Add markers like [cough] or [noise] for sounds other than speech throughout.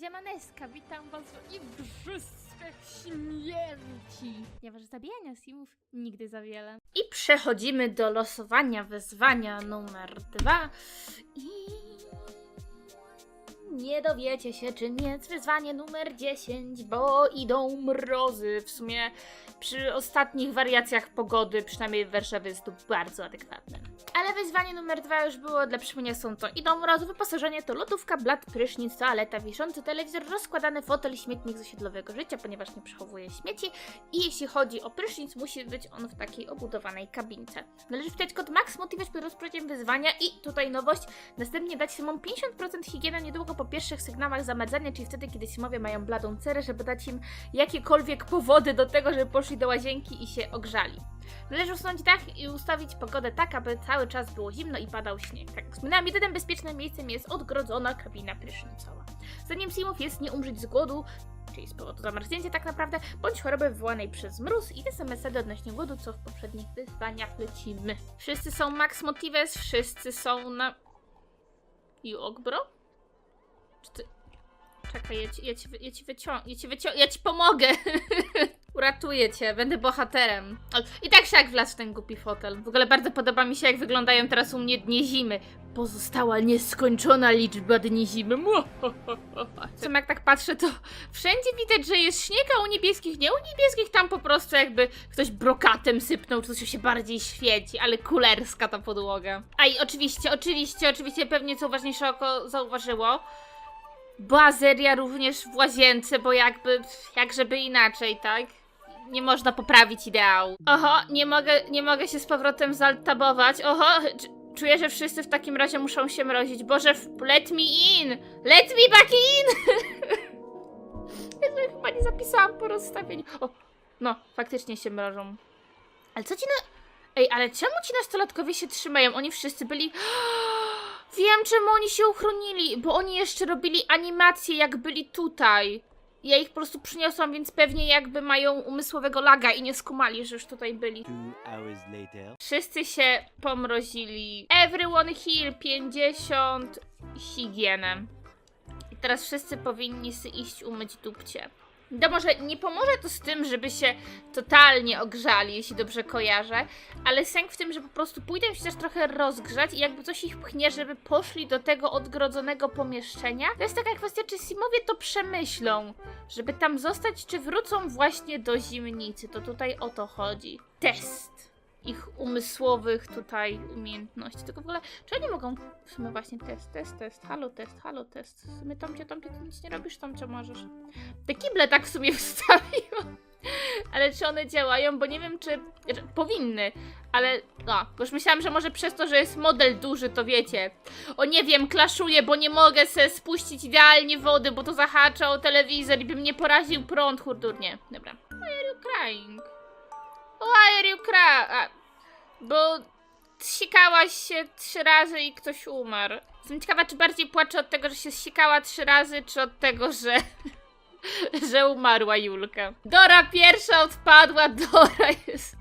Ziemaneska, witam was w Igrzyskach Śmierci. Ponieważ zabijania simów nigdy za wiele. I przechodzimy do losowania wyzwania numer dwa. I nie dowiecie się, czym jest wyzwanie numer 10, bo idą mrozy. W sumie przy ostatnich wariacjach pogody, przynajmniej w Warszawie, jest to bardzo adekwatne. Ale wyzwanie numer dwa już było, dla przypomnienia są to idą mrozy, wyposażenie to lodówka, blat, prysznic, toaleta, wiszący telewizor, rozkładany fotel, śmietnik z osiedlowego życia, ponieważ nie przechowuje śmieci. I jeśli chodzi o prysznic, musi być on w takiej obudowanej kabince. Należy wpisać kod MAX, motywować przed rozpoczęciem wyzwania i tutaj nowość, następnie dać Simom 50% higieny niedługo po pierwszych sygnałach zamarzania, czyli wtedy, kiedy Simowie mają bladą cerę, żeby dać im jakiekolwiek powody do tego, żeby poszli do łazienki i się ogrzali. Należy usunąć dach i ustawić pogodę tak, aby cały czas było zimno i padał śnieg. Tak jak wspominałam, jedynym bezpiecznym miejscem jest odgrodzona kabina prysznicowa. Zadaniem Simów jest nie umrzeć z głodu, czyli z powodu zamarznięcia tak naprawdę, bądź choroby wywołanej przez mróz i te same zasady odnośnie głodu, co w poprzednich wyzwaniach lecimy. Wszyscy są Max Motives, wszyscy są na... You Ogbro? Czy ty... Czekaj, ja ci, ja ci, ja ci wycią... Ja ci. Ja ci pomogę! [laughs] Uratuję cię, będę bohaterem. O, I tak się jak wlazł w ten głupi fotel. W ogóle bardzo podoba mi się, jak wyglądają teraz u mnie dni zimy. Pozostała nieskończona liczba dni zimy. Co jak tak patrzę, to wszędzie widać, że jest śnieg, a u niebieskich nie. U niebieskich tam po prostu jakby ktoś brokatem sypnął, czy coś się bardziej świeci, ale kulerska ta podłoga. A i oczywiście, oczywiście, oczywiście pewnie co uważniejsze oko zauważyło. Bazeria również w łazience, bo jakby, jak żeby inaczej, tak? Nie można poprawić ideału. Oho, nie mogę, nie mogę się z powrotem zaltabować. Oho, czuję, że wszyscy w takim razie muszą się mrozić. Boże, let me in! Let me back in! [laughs] Ja chyba nie zapisałam po rozstawieniu. O, no, faktycznie się mrożą. Ale co ci na... Ej, ale czemu ci nastolatkowie się trzymają? Oni wszyscy byli... Wiem, czemu oni się uchronili, bo oni jeszcze robili animacje, jak byli tutaj. Ja ich po prostu przyniosłam, więc pewnie jakby mają umysłowego laga i nie skumali, że już tutaj byli. Wszyscy się pomrozili. Everyone heal 50 higienę. I teraz wszyscy powinni iść umyć dupcie. To może nie pomoże to z tym, żeby się totalnie ogrzali, jeśli dobrze kojarzę, ale sęk w tym, że po prostu pójdę się też trochę rozgrzać i jakby coś ich pchnie, żeby poszli do tego odgrodzonego pomieszczenia. To jest taka kwestia, czy Simowie to przemyślą, żeby tam zostać, czy wrócą właśnie do zimnicy. To tutaj o to chodzi. Test ich umysłowych tutaj umiejętności. Tylko w ogóle, czy oni mogą w sumie właśnie test, test, test, halo test, halo test. W sumie Tomcie, Tomcie, ty nic nie robisz, Tomcie możesz. Te kible tak w sumie [laughs] wstawiłam. Ale czy one działają? Bo nie wiem, czy... że Powinny, ale no, bo już myślałam, że może przez to, że jest model duży, to wiecie. O nie wiem, klaszuję, bo nie mogę se spuścić idealnie wody, bo to zahacza o telewizor i by mnie poraził prąd, hurdurnie. Dobra. Why are you crying? Are you crying? Bo sikałaś się trzy razy i ktoś umarł. Jestem ciekawa, czy bardziej płaczę od tego, że się sikała trzy razy, czy od tego, że... [laughs] że umarła Julka. Dora pierwsza odpadła, [laughs] Dora jest...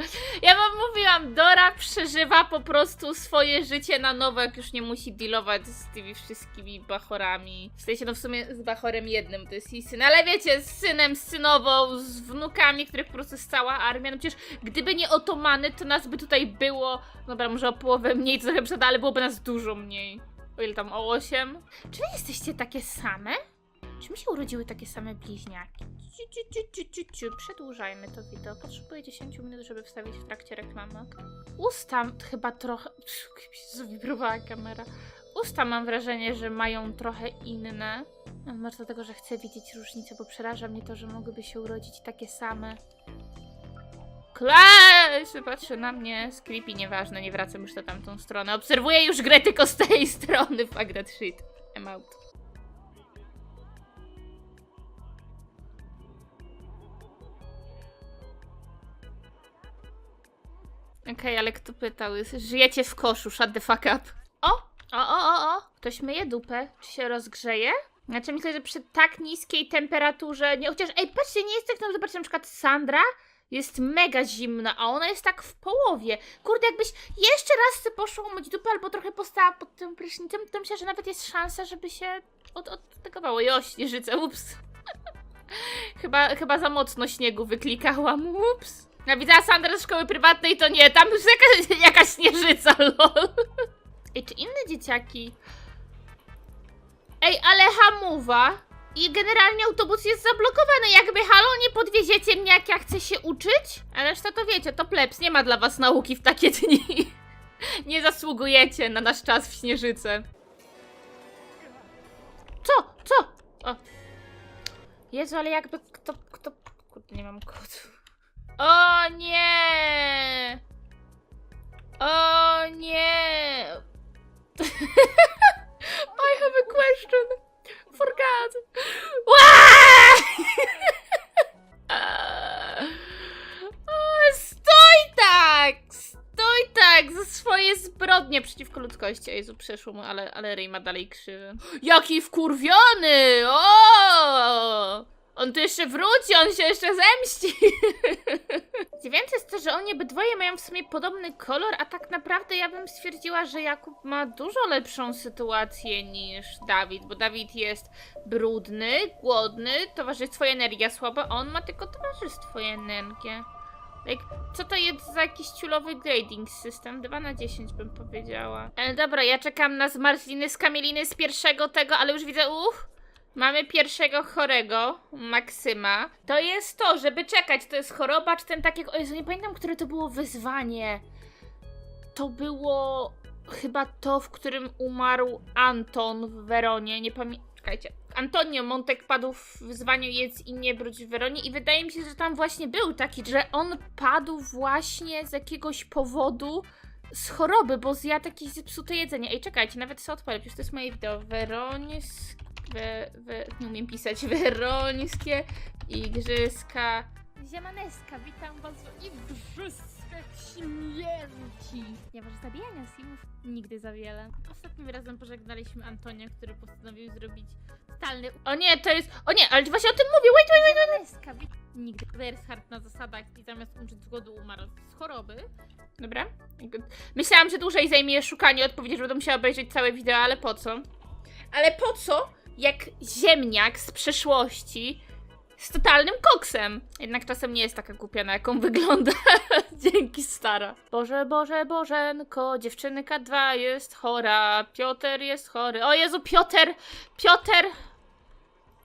[laughs] Ja wam mówiłam, Dora przeżywa po prostu swoje życie na nowo, jak już nie musi dealować z tymi wszystkimi bachorami. W sensie, no w sumie z bachorem jednym, to jest jej syn, ale wiecie, z synem, z synową, z wnukami, których po prostu jest cała armia. No przecież gdyby nie otomany, to nas by tutaj było, dobra, może o połowę mniej, co trochę przed, ale byłoby nas dużo mniej. O ile tam, o 8? Czy jesteście takie same? Czy mi się urodziły takie same bliźniaki? Ciu, ciu, ciu, ciu. Przedłużajmy to wideo. Potrzebuję 10 minut, żeby wstawić w trakcie reklamy. Usta chyba trochę... Zawibrowała kamera. Usta mam wrażenie, że mają trochę inne. No, Może dlatego, że chcę widzieć różnicę, bo przeraża mnie to, że mogłyby się urodzić takie same. Klasz! Patrzy na mnie. Creepy, nieważne, nie wracam już na tamtą stronę. Obserwuję już grę tylko z tej strony. Fuck that shit. I'm out. Okej, ale kto pytał? Żyjecie w koszu, shut the fuck up. O! O, o, o, o! Ktoś myje dupę. Czy się rozgrzeje? Znaczy myślę, że przy tak niskiej temperaturze, nie, chociaż, ej, patrzcie, nie jest tak, no zobaczcie, na przykład Sandra jest mega zimna, a ona jest tak w połowie. Kurde, jakbyś jeszcze raz sobie poszła umyć dupę albo trochę postała pod tym prysznicem, to myślę, że nawet jest szansa, żeby się od, odtegowało. Jo, śnieżyce, ups. [laughs] chyba, chyba za mocno śniegu wyklikałam, ups. Ja widziała Sandra z szkoły prywatnej, to nie, tam już jakaś, [laughs] jakaś śnieżyca, lol. Ej, czy inne dzieciaki... Ej, ale hamuwa i generalnie autobus jest zablokowany. Jakby halo, nie podwieziecie mnie, jak ja chcę się uczyć? A reszta to wiecie, to plebs, nie ma dla was nauki w takie dni. [laughs] Nie zasługujecie na nasz czas w śnieżyce. Co? Co? O. Jezu, ale jakby kto, kto... Kurde, nie mam kodu. O nie! O nie! [laughs] I have a question. Forgot. [laughs] O, Stój tak! Stój tak! Za swoje zbrodnie przeciwko ludzkości. Jezu, przeszło mu, ale, ale Ray ma dalej krzywy. Jaki wkurwiony! O! On tu jeszcze wróci, on się jeszcze zemści. [laughs] Dziwiące jest to, że oni obydwoje mają w sumie podobny kolor, a tak naprawdę ja bym stwierdziła, że Jakub ma dużo lepszą sytuację niż Dawid, bo Dawid jest brudny, głodny, towarzystwo i energia słaba, a on ma tylko towarzystwo i energię. Like, co to jest za jakiś ciulowy grading system? 2 na 10 bym powiedziała. Ale dobra, ja czekam na zmarzliny z kamieliny z pierwszego tego, ale już widzę, uch, Mamy pierwszego chorego, Maksyma. To jest to, żeby czekać, to jest choroba, czy ten takiego. O Jezu, nie pamiętam, które to było wyzwanie. To było chyba to, w którym umarł Anton w Weronie. Nie pamiętam. Czekajcie. Antonio Montek padł w wyzwaniu Jedz i nie wróć w Weronie i wydaje mi się, że tam właśnie był taki, że on padł właśnie z jakiegoś powodu z choroby, bo zjadł jakieś zepsute jedzenie. Ej, czekajcie, nawet sobie odpalę, przecież to jest moje wideo. Werońskie we, we, nie umiem pisać, [laughs] werońskie igrzyska. Ziemaneska, witam was w igrzyskach śmierci. Nie masz zabijania simów nigdy za wiele. Ostatnim razem pożegnaliśmy Antonia, który postanowił zrobić stalny... O nie, to jest... O nie, ale właśnie o tym mówię, wait, wait, wait, wait. Ziemaneska, wit- nigdy. Wershard na zasadach i zamiast umrzeć z głodu umarł z choroby. Dobra. Myślałam, że dłużej zajmie szukanie odpowiedzi, że będę musiała obejrzeć całe wideo, ale po co? Ale po co? Jak ziemniak z przeszłości z totalnym koksem. Jednak czasem nie jest taka kupiona, jaką [laughs] wygląda. Dzięki stara. Boże, Boże, Bożenko, dziewczynka 2 jest chora, Piotr jest chory. O Jezu, Piotr, Piotr,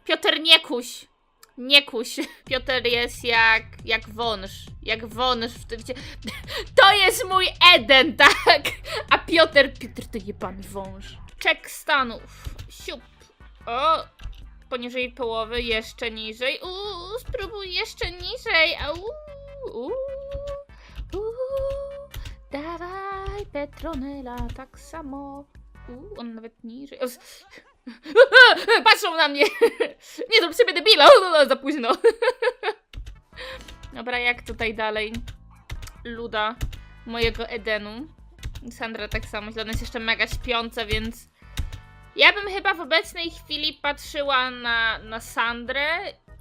Piotr nie kuś. Nie kuś. [laughs] Piotr jest jak, jak wąż. Jak wąż w tym... [laughs] To jest mój Eden, tak? A Piotr, Piotr to jebany wąż. Czek stanów. Siup. O, poniżej połowy, jeszcze niżej. Uuu, spróbuj jeszcze niżej. Au, uuu, uuu. Dawaj, Petronela, tak samo. Uuu, on nawet niżej. O, [laughs] Patrzą na mnie! [laughs] Nie zrób sobie debila! O, Za późno. [laughs] Dobra, jak tutaj dalej? Luda mojego Edenu. Sandra tak samo, źle, ona jest jeszcze mega śpiąca, więc ja bym chyba w obecnej chwili patrzyła na, na Sandrę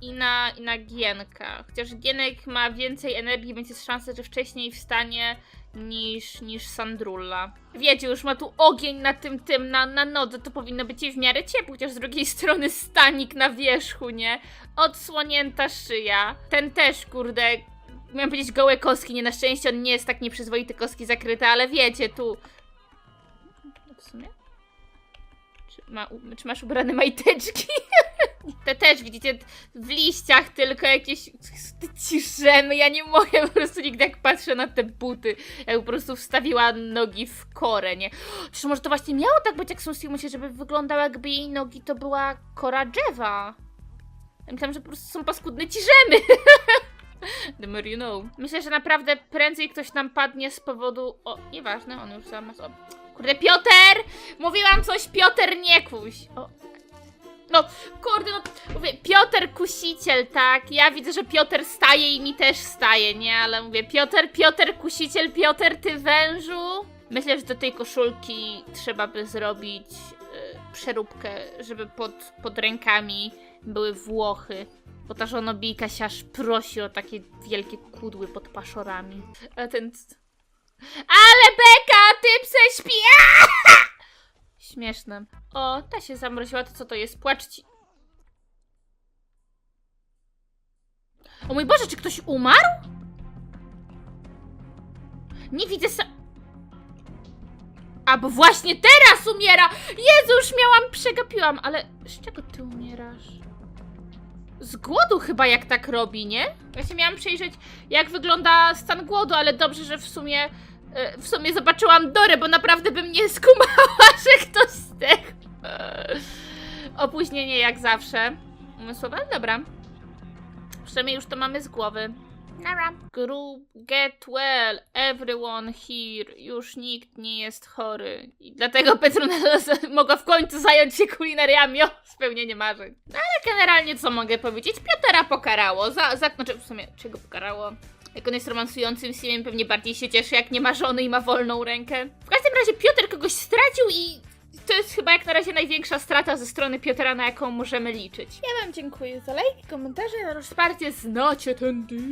i na, i na Gienka. Chociaż Gienek ma więcej energii, więc jest szansa, że wcześniej wstanie niż, niż Sandrulla. Wiecie, już ma tu ogień na tym, tym, na, na nodze, to powinno być jej w miarę ciepło, chociaż z drugiej strony stanik na wierzchu, nie? Odsłonięta szyja. Ten też, kurde, miałem powiedzieć gołe koski, nie na szczęście on nie jest tak nieprzyzwoity koski zakryte, ale wiecie, tu... ma, czy masz ubrane majteczki? [laughs] Te też widzicie w liściach tylko jakieś ciszemy. Ja nie mogę po prostu nigdy jak patrzę na te buty. Jak po prostu wstawiła nogi w korę, nie? Czy może to właśnie miało tak być jak są myślę, żeby wyglądało jakby jej nogi to była kora drzewa. Ja myślałam, że po prostu są paskudne ciżemy. The more you know. Myślę, że naprawdę prędzej ktoś nam padnie z powodu... O, nieważne, on już sam... O, kurde, Piotr! Mówiłam coś, Piotr, nie kuś. O. No, kurde, no, mówię, Piotr kusiciel, tak? Ja widzę, że Piotr staje i mi też staje, nie? Ale mówię, Piotr, Piotr kusiciel, Piotr, ty wężu. Myślę, że do tej koszulki trzeba by zrobić y, przeróbkę, żeby pod, pod rękami były Włochy. Bo ta żonobijka się aż prosi o takie wielkie kudły pod paszorami. A ten... Ale beka, ty pse śpi! Śmieszne. O, ta się zamroziła, to co to jest? Płacz ci... O mój Boże, czy ktoś umarł? Nie widzę sa... A, bo właśnie teraz umiera! Jezu, już miałam, przegapiłam, ale z czego ty umierasz? Z głodu chyba jak tak robi, nie? Właśnie miałam przejrzeć, jak wygląda stan głodu, ale dobrze, że w sumie w sumie zobaczyłam Dorę, bo naprawdę bym nie skumała, [laughs] że ktoś zdechł. E, Opóźnienie jak zawsze. Umysłowe, dobra. Przynajmniej już to mamy z głowy. Nara. Group, get well, everyone here. Już nikt nie jest chory. I dlatego Petronella z- [laughs] mogła w końcu zająć się kulinariami. O, spełnienie marzeń. No ale generalnie co mogę powiedzieć? Piotera pokarało. Za, za, znaczy w sumie, czego pokarało? Jak on jest romansującym Simem, pewnie bardziej się cieszy, jak nie ma żony i ma wolną rękę. W każdym razie Piotr kogoś stracił i to jest chyba jak na razie największa strata ze strony Piotra, na jaką możemy liczyć. Ja wam dziękuję za lajki, komentarze, za wsparcie. Znacie ten deal?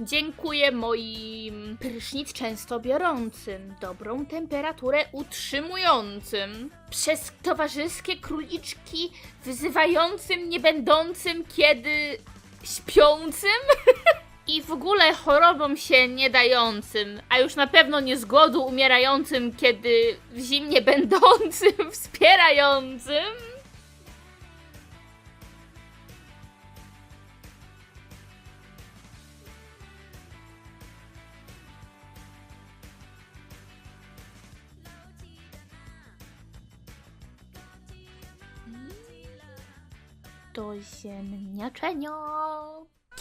Dziękuję moim prysznic często biorącym, dobrą temperaturę utrzymującym, przez towarzyskie króliczki wyzywającym, nie będącym kiedy śpiącym [laughs] w ogóle chorobom się nie dającym, a już na pewno nie z głodu umierającym, kiedy w zimnie będącym, [laughs] wspierającym. Do ziemniaczenia.